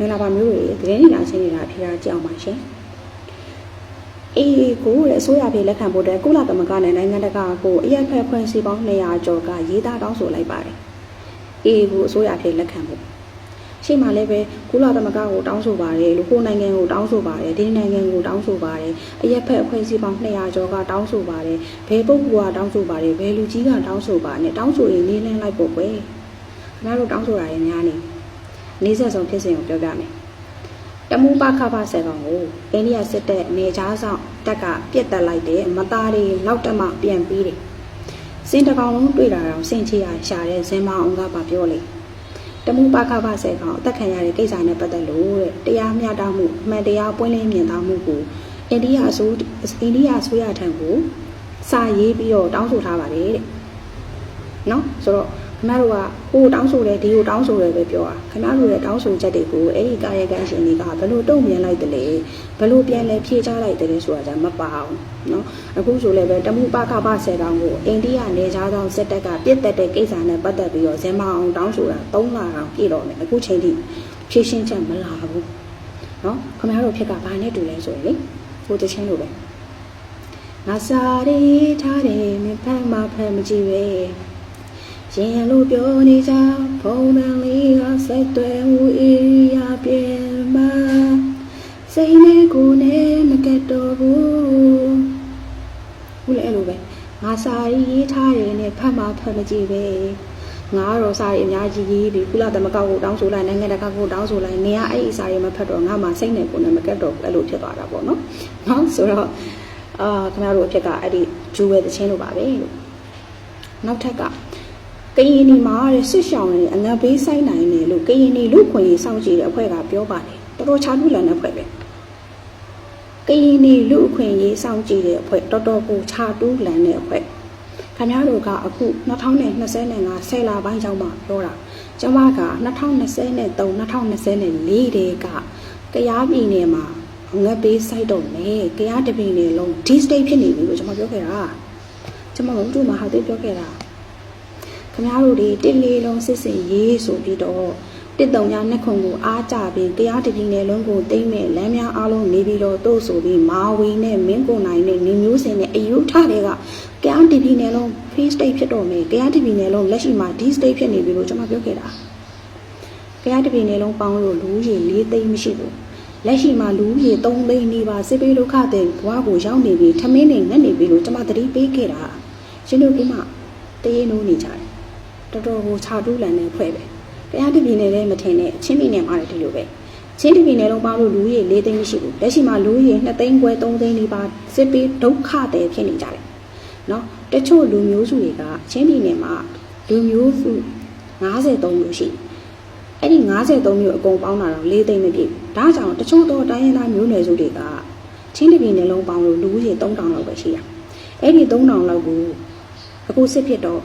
မင်္ဂလာပါမျိုးတွေသတင်းနေတာချင်းနေတာအဖေကကြောက်ပါရှင်အေးကိုရဲ့အစိုးရဖေလက်ခံဖို့တဲ့ကုလသမဂ္ဂနဲ့နိုင်ငံတကာကိုအရက်ဖက်ဖွဲ့စည်းပေါင်း200ကျော်ကရေးသားတောင်းဆိုလိုက်ပါတယ်အေးကိုအစိုးရဖေလက်ခံဖို့ရှေ့မှာလည်းပဲကုလသမဂ္ဂကိုတောင်းဆိုပါတယ်လို့ကိုနိုင်ငံကိုတောင်းဆိုပါတယ်ဒီနိုင်ငံကိုတောင်းဆိုပါတယ်အရက်ဖက်အဖွဲ့အစည်းပေါင်း200ကျော်ကတောင်းဆိုပါတယ်ဘယ်ပုဂ္ဂိုလ်ကတောင်းဆိုပါတယ်ဘယ်လူကြီးကတောင်းဆိုပါနဲ့တောင်းဆိုရင်နေလင်းလိုက်ဖို့ပဲခင်ဗျားတို့တောင်းဆိုတာရင်များနေ နေဆက်ဆုံးဖြစ်စဉ်ကိုပြောပြမယ်တမူပခဖဆယ်ကောင်ကိုအိန္ဒိယစစ်တပ်နေကြားဆောင်တပ်ကပြစ်တက်လိုက်တယ်မသားတွေနောက်တက်မှပြန်ပြီးတယ်စင်တကောင်လုံးတွေ့တာတော့စင်ချီရရှာတဲ့ဇင်မအောင်ကပါပြောလေတမူပခဖဆယ်ကောင်အသက်ခံရတဲ့ကိစ္စနဲ့ပတ်သက်လို့တဲ့တရားမျှတမှုအမှန်တရားပွင့်လင်းမြင်သာမှုကိုအိန္ဒိယအစိုးအိန္ဒိယအစိုးရထံကိုစာရေးပြီးတော့တောင်းဆိုထားပါတယ်တဲ့နော်ဆိုတော့ ခင်ဗျားတို့ကဟိုတောင်းဆိုတယ်ဒီကိုတောင်းဆိုတယ်ပဲပြောတာခင်ဗျားတို့ရဲ့တောင်းဆိုချက်တွေကိုအဲ့ဒီကာယကံရှင်တွေကဘယ်လိုတုံ့ပြန်လိုက်တယ်လဲဘယ်လိုပြန်လဲဖြေချလိုက်တယ်လဲဆိုတာじゃမပါဘူးเนาะအခုဆိုလည်းပဲတမှုပကပဆယ်တောင်ကိုအိန္ဒိယနေသားဆောင်စစ်တပ်ကပြစ်တက်တဲ့ကိစ္စနဲ့ပတ်သက်ပြီးတော့ဇင်မအောင်တောင်းဆိုတာ၃လအောင်ပြည့်တော့မယ်အခုချိန်ထိဖြေရှင်းချက်မလာဘူးเนาะခင်ဗျားတို့ဖြစ်ကဘာနဲ့တူလဲဆိုရင်လေဟိုတချင်းလိုပဲငါစာရေးထားတယ်မဖတ်မဖတ်မကြည့်ပဲ ရင်ရလို့ပြောနေကြဖုန်းတန်လေးကဆက်သွယ်မှုဧရိယာပြင်မှာစိတ်နဲ့ကိုယ်နဲ့မကတ်တော့ဘူးဘူးလေအဲ့လိုပဲငါစာရေးရေးထားတယ်နဲ့ဖတ်မှဖတ်မကြည့်ပဲငါကတော့စာရေးအများကြီးရေးပြီးကုလသမဂ္ဂကိုတောင်းဆိုလိုက်နိုင်ငံတကာကိုတောင်းဆိုလိုက်နေရအဲ့ဒီစာရေးမဖတ်တော့ငါမှစိတ်နဲ့ကိုယ်နဲ့မကတ်တော့ဘူးအဲ့လိုဖြစ်သွားတာပေါ့နော်နော်ဆိုတော့အာခင်ဗျားတို့အဖြစ်ကအဲ့ဒီဂျူဝဲတချင်းလိုပါပဲလို့နောက်ထပ်က ကရင်နီမှာတဲ့ဆွရှောင်းနေအငတ်ဘေးဆိုင်နိုင်နေလို့ကရင်နီလူခွင့်ရေးစောင့်ကြည့်တဲ့အဖွဲ့ကပြောပါတယ်တော်တော်ချားလူလန်တဲ့အဖွဲ့ပဲကရင်နီလူအခွင့်ရေးစောင့်ကြည့်တဲ့အဖွဲ့တော်တော်ကိုချာတူးလန်တဲ့အဖွဲ့ခင်ဗျားတို့ကအခု2025ဆယ်လပိုင်းကျောင်းမှာပြောတာကျမက2023 2024တဲကကရားပြည်နယ်မှာငတ်ပေးစိုက်တော့မယ်ကရားတပင်းနယ်လုံးဒီ state ဖြစ်နေပြီလို့ကျွန်မပြောခဲ့တာကျွန်မကတို့မှာဟာသိပြောခဲ့တာ ခမားတို့တွေတစ်လေးလုံးစစ်စစ်ရေးဆိုပြီးတော့တစ်တုံညာနှစ်ခုကိုအားကြပြီးတရားတပြည်နယ်လုံးကိုတိမ့်မဲ့လမ်းများအားလုံးနေပြီးတော့တို့ဆိုပြီးမာဝီနဲ့မင်းကိုနိုင်နဲ့နေမျိုးစင်နဲ့အယူထတွေကတရားတပြည်နယ်လုံး free state ဖြစ်တော့မယ်တရားတပြည်နယ်လုံးလက်ရှိမှာ D state ဖြစ်နေပြီလို့ကျွန်မပြောခဲ့တာတရားတပြည်နယ်လုံးပေါင်းလို့လူကြီး၄သိန်းမရှိဘူးလက်ရှိမှာလူကြီး၃သိန်းနေပါစစ်ပေးဒုက္ခတဲ့ဘဝကိုရောက်နေပြီထမင်းနေငတ်နေပြီလို့ကျွန်မသတိပေးခဲ့တာရှင်တို့ကမှတရေနိုးနေကြတယ် တော်တော်ကိုခြာတူးလန်တဲ့ဖွဲ့ပဲတရားတပြည်နယ်လည်းမထင်နဲ့ချင်းပြည်နယ်မှာလည်းဒီလိုပဲချင်းပြည်နယ်လုံးပေါင်းလို့လူကြီး၄သိန်းမရှိဘူးလက်ရှိမှာလူကြီး2သိန်းခွဲ3သိန်းလေးပါစစ်ပေးဒုက္ခတဲ့ဖြစ်နေကြတယ်နော်တချို့လူမျိုးစုတွေကချင်းပြည်နယ်မှာလူမျိုးစု53မျိုးရှိအဲ့ဒီ53မျိုးအကုန်ပေါင်းတာတော့၄သိန်းမပြည့်ဘူးဒါကြောင့်တချို့တော့တိုင်းရင်းသားမျိုးနွယ်စုတွေကချင်းပြည်နယ်လုံးပေါင်းလို့လူကြီး3000လောက်ပဲရှိတာအဲ့ဒီ3000လောက်ကိုအခုစစ်ဖြစ်တော့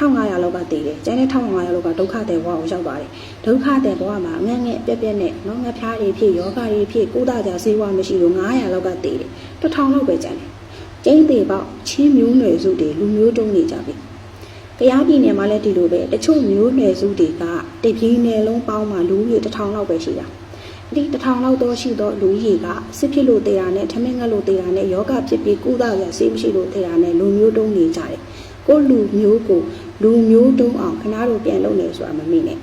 1500လောက်ကတည်တယ်။ကျန်တဲ့1500လောက်ကဒုက္ခတဲ့ဘဝကိုရောက်သွားတယ်။ဒုက္ခတဲ့ဘဝမှာအငတ်ငယ်အပြက်ပြက်နဲ့နော်ငါဖျားတွေဖြစ်ယောဂတွေဖြစ်ကုသကြဆေးဝါးမရှိလို့900လောက်ကတည်တယ်။1000လောက်ပဲကျန်တယ်။ကျင်းသေးပေါက်ချင်းမျိုးနွယ်စုတွေလူမျိုးတုံးနေကြပြီ။တရားပြည်နယ်မှာလည်းဒီလိုပဲတချို့မျိုးနွယ်စုတွေကတပြည်နယ်လုံးပေါင်းမှာလူကြီး1000လောက်ပဲရှိတာ။ဒီ1000လောက်တော့ရှိတော့လူကြီးကစစ်ဖြစ်လို့တည်တာနဲ့ထမင်းငတ်လို့တည်တာနဲ့ယောဂဖြစ်ပြီးကုသကြဆေးမရှိလို့တည်တာနဲ့လူမျိုးတုံးနေကြတယ်။ကိုလူမျိုးကို လူမျိုးတုံးအောင်ခနာတို့ပြန်လုပ်နေဆိုတာမမိနဲ့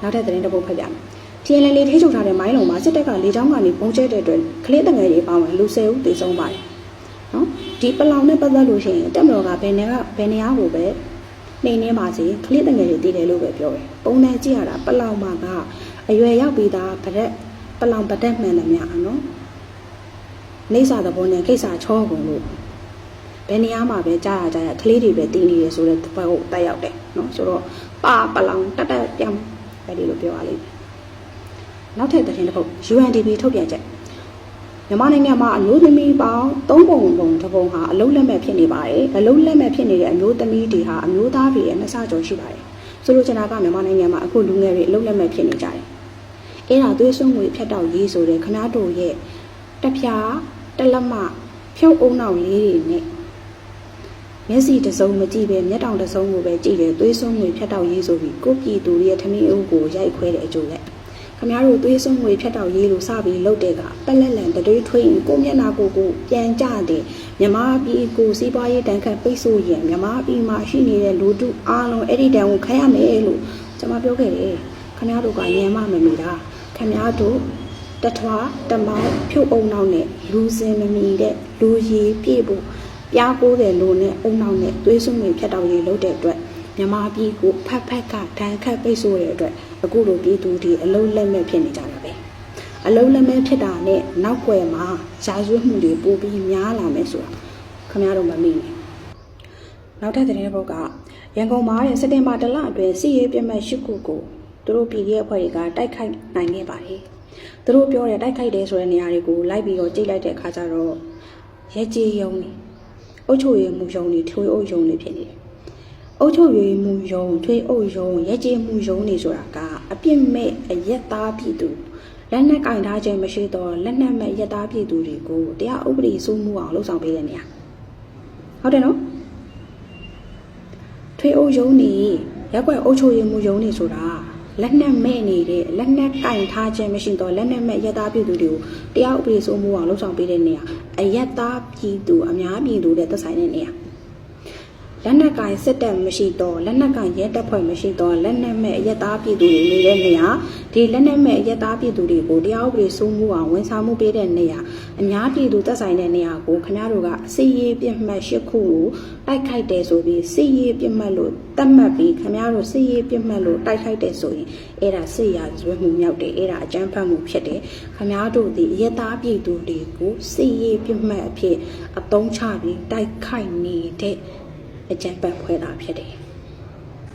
နောက်ထပ်သတင်းတစ်ပုဒ်ဖတ်ပြမယ်။ TNL လေးထိချုပ်ထားတဲ့မိုင်းလုံးမှာစစ်တပ်ကလေကြောင်းကနေပုံကျဲတဲ့အတွက်ကလေးတငယ်တွေပေါင်းဝင်လူ၁၀ဦးသေဆုံးပါတယ်။နော်ဒီပလောင်နဲ့ပတ်သက်လို့ရှိရင်တက်မတော်ကဘယ်နေကဘယ်နေရာကိုပဲနေနေပါစေကလေးတငယ်တွေတည်တယ်လို့ပဲပြောတယ်။ပုံနဲ့ကြည့်ရတာပလောင်မှာကအရွယ်ရောက်ပြီးသားဗရက်ပလောင်ဗတက်မှန်တယ်များနော်။နေစာသဘောနဲ့ကိစ္စချောကုန်လို့ ဘယ်နေရာမှာပဲကြားရကြရကလေးတွေပဲတည်နေတယ်ဆိုတော့ဘက်ကိုတက်ရောက်တယ်နော်ဆိုတော့ပါပလောင်တက်တက်ပြောင်းပဲဒီလိုပြောရလိမ့်မယ်နောက်ထပ်သတင်းတစ်ပုဒ် UNDP ထုတ်ပြန်ချက်မြန်မာနိုင်ငံမှာအမျိုးသမီးပေါင်း၃ပုံပုံတစ်ပုံဟာအလုံးလက်မဲ့ဖြစ်နေပါတယ်အလုံးလက်မဲ့ဖြစ်နေတဲ့အမျိုးသမီးတွေဟာအမျိုးသားတွေရဲ့နှစ်ဆကျော်ရှိပါတယ်ဆိုလိုချင်တာကမြန်မာနိုင်ငံမှာအခုလူငယ်တွေအလုံးလက်မဲ့ဖြစ်နေကြတယ်အဲ့ဒါသွေးစွန်းငွေဖြတ်တောက်ရေးဆိုတဲ့ခနာတို့ရဲ့တပြားတလက်မဖြုတ်အုံနောက်လေးတွေနဲ့ မျက်စိတစ်စုံမကြည့်ပဲမျက်တောင်တစ်စုံကိုပဲကြည့်တယ်သွေးစွန်းငွေဖြတ်တောက်ရေးဆိုပြီးကိုပြည်သူရဲ့ထမင်းအုပ်ကိုရိုက်ခွဲတဲ့အကျိုးရိုက်ခမရတို့သွေးစွန်းငွေဖြတ်တောက်ရေးလို့စပြီးလုပ်တဲ့ကပက်လက်လန်တတွေးထွေးရင်ကိုမျက်နာကိုကိုပြန်ကြတယ်မြမပြည်ကိုစီးပွားရေးတန်ခတ်ပိတ်ဆို့ရင်မြမပြည်မှာရှိနေတဲ့လူတုအားလုံးအဲ့ဒီတန်ကိုခရရမယ်လို့ကျွန်မပြောခဲ့တယ်ခမရတို့ကညံမမမီတာခမရတို့တထွားတမောင်းဖြုတ်အောင်နောက်နဲ့လူစင်မမီတဲ့လူရည်ပြည့်ဖို့ ပြားကိုးတယ်လို့နဲ့အုံနောက်နဲ့သွေးစွန်းငွေဖြတ်တောက်ရေးလုပ်တဲ့အတွက်မြမပြည်ကိုဖက်ဖက်ကတန်ခတ်ပိတ်ဆို့တဲ့အတွက်အခုလိုပြည်သူတွေအလုံးလက်မဲ့ဖြစ်နေကြတာပဲအလုံးလက်မဲ့ဖြစ်တာနဲ့နောက်ွယ်မှာရာဇဝတ်မှုတွေပိုပြီးများလာမယ်ဆိုတာခင်ဗျားတို့မမိနဲ့နောက်ထပ်သတင်းတစ်ပုဒ်ကရန်ကုန်မှာတဲ့စက်တင်ဘာလလအတွင်းစီရေးပြတ်မှတ်၈ခုကိုသူတို့ပြည်ရဲ့အဖွဲ့တွေကတိုက်ခိုက်နိုင်ခဲ့ပါတယ်သူတို့ပြောတဲ့တိုက်ခိုက်တယ်ဆိုတဲ့နေရာတွေကိုလိုက်ပြီးတော့ကြိတ်လိုက်တဲ့အခါကျတော့ရဲကြီးယုံနေ အုတ်ချိုရည်မှုယုံနေထွေးအုပ်ယုံနေဖြစ်နေတယ်အုတ်ချုပ်ရွေးမှုယုံထွေးအုပ်ယုံရက်ကျေးမှုယုံနေဆိုတာကအပြစ်မဲ့အရက်သားပြည်သူလက်နက်ကင်ထားခြင်းမရှိတော့လက်နက်မဲ့ရက်သားပြည်သူတွေကိုတရားဥပဒေစိုးမှုအောင်လှုပ်ဆောင်ပေးတဲ့နေရာဟုတ်တယ်နော်ထွေးအုပ်ယုံနေရက်ွက်အုတ်ချုပ်ရွေးမှုယုံနေဆိုတာ လက်နက်မဲ့နေတဲ့လက်နက်ကင်ထားခြင်းမရှိတော့လက်နက်မဲ့ရက်သားပြည်သူတွေကိုတရားဥပဒေစိုးမှုအောင်လှုပ်ဆောင်ပေးတဲ့နေရာအရက်သားပြည်သူအများပြည်သူတဲ့သက်ဆိုင်တဲ့နေရာ လက်နက်ကင်စစ်တပ်မရှိတော့လက်နက်ကင်ရဲတပ်ဖွဲ့မရှိတော့လက်နက်မဲ့အရက်သားပြည်သူတွေနေတဲ့နေရာဒီလက်နက်မဲ့အရက်သားပြည်သူတွေကိုတရားဥပဒေစိုးမိုးအောင်ဝန်ဆောင်မှုပေးတဲ့နေရာအများပြည်သူသက်ဆိုင်တဲ့နေရာကိုခင်ဗျားတို့ကစီရေးပြစ်မှတ်၈ခုကိုတိုက်ခိုက်တယ်ဆိုပြီးစီရေးပြစ်မှတ်လို့တတ်မှတ်ပြီးခင်ဗျားတို့စီရေးပြစ်မှတ်လို့တိုက်ခိုက်တယ်ဆိုရင်အဲ့ဒါစစ်ရာဇဝတ်မှုမြောက်တယ်အဲ့ဒါအကြမ်းဖက်မှုဖြစ်တယ်ခင်ဗျားတို့ဒီအရက်သားပြည်သူတွေကိုစီရေးပြစ်မှတ်အဖြစ်အသုံးချပြီးတိုက်ခိုက်နေတဲ့ အကြံပတ်ဖွဲတာဖြစ်တယ်